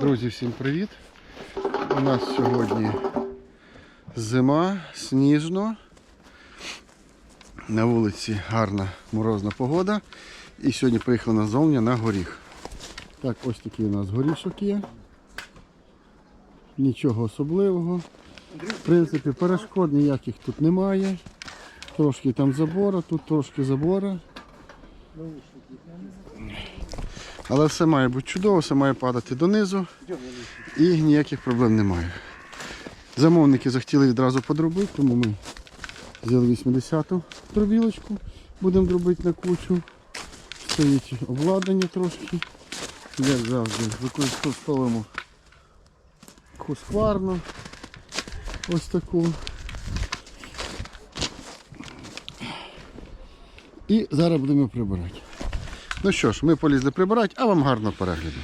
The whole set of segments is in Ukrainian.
Друзі, всім привіт! У нас сьогодні зима, сніжно. На вулиці гарна морозна погода. І сьогодні приїхали назовні на горіх. Так, ось такий у нас горішок є. Нічого особливого. В принципі, перешкод ніяких тут немає. Трошки там забора, тут трошки забора. Але все має бути чудово, все має падати донизу і ніяких проблем немає. Замовники захотіли відразу подробити, тому ми взяли 80-ту дробілочку, будемо дробити на кучу. Стоїть обладнання трошки. Як завжди, використовуємо хускварну. Ось таку. І зараз будемо прибирати. Ну що ж, ми полізли прибирати, а вам гарного перегляду.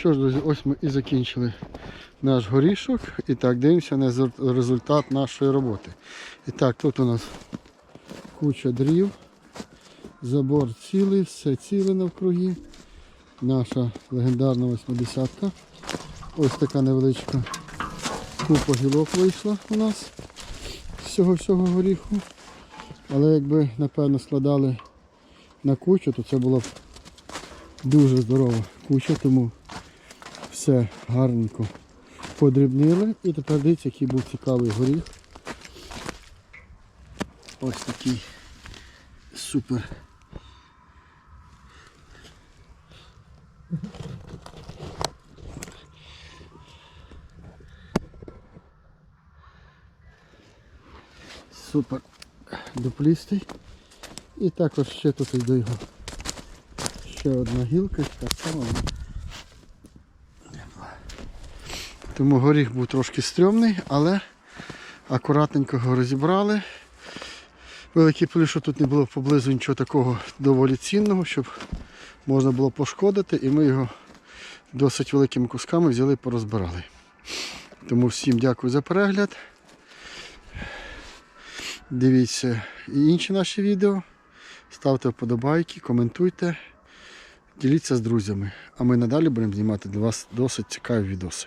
Що ж, друзі, ось ми і закінчили наш горішок. І так, дивимося на результат нашої роботи. І так, тут у нас куча дрів. Забор цілий, все ціле навкруги. Наша легендарна 80-ка. Ось така невеличка купа гілок вийшла у нас з цього всього горіху. Але якби, напевно, складали на кучу, то це була б дуже здорова куча, тому все гарненько подрібнили. І тепер дивіться, який був цікавий горіх. Ось такий супер. Супер дуплістий. І також ще тут до його ще одна гілка, така сама. Тому горіх був трошки стрьомний, але акуратненько його розібрали. Великий плюс, що тут не було поблизу нічого такого доволі цінного, щоб можна було пошкодити, і ми його досить великими кусками взяли і порозбирали. Тому всім дякую за перегляд. Дивіться і інші наші відео. Ставте вподобайки, коментуйте, діліться з друзями. А ми надалі будемо знімати для вас досить цікаві відоси.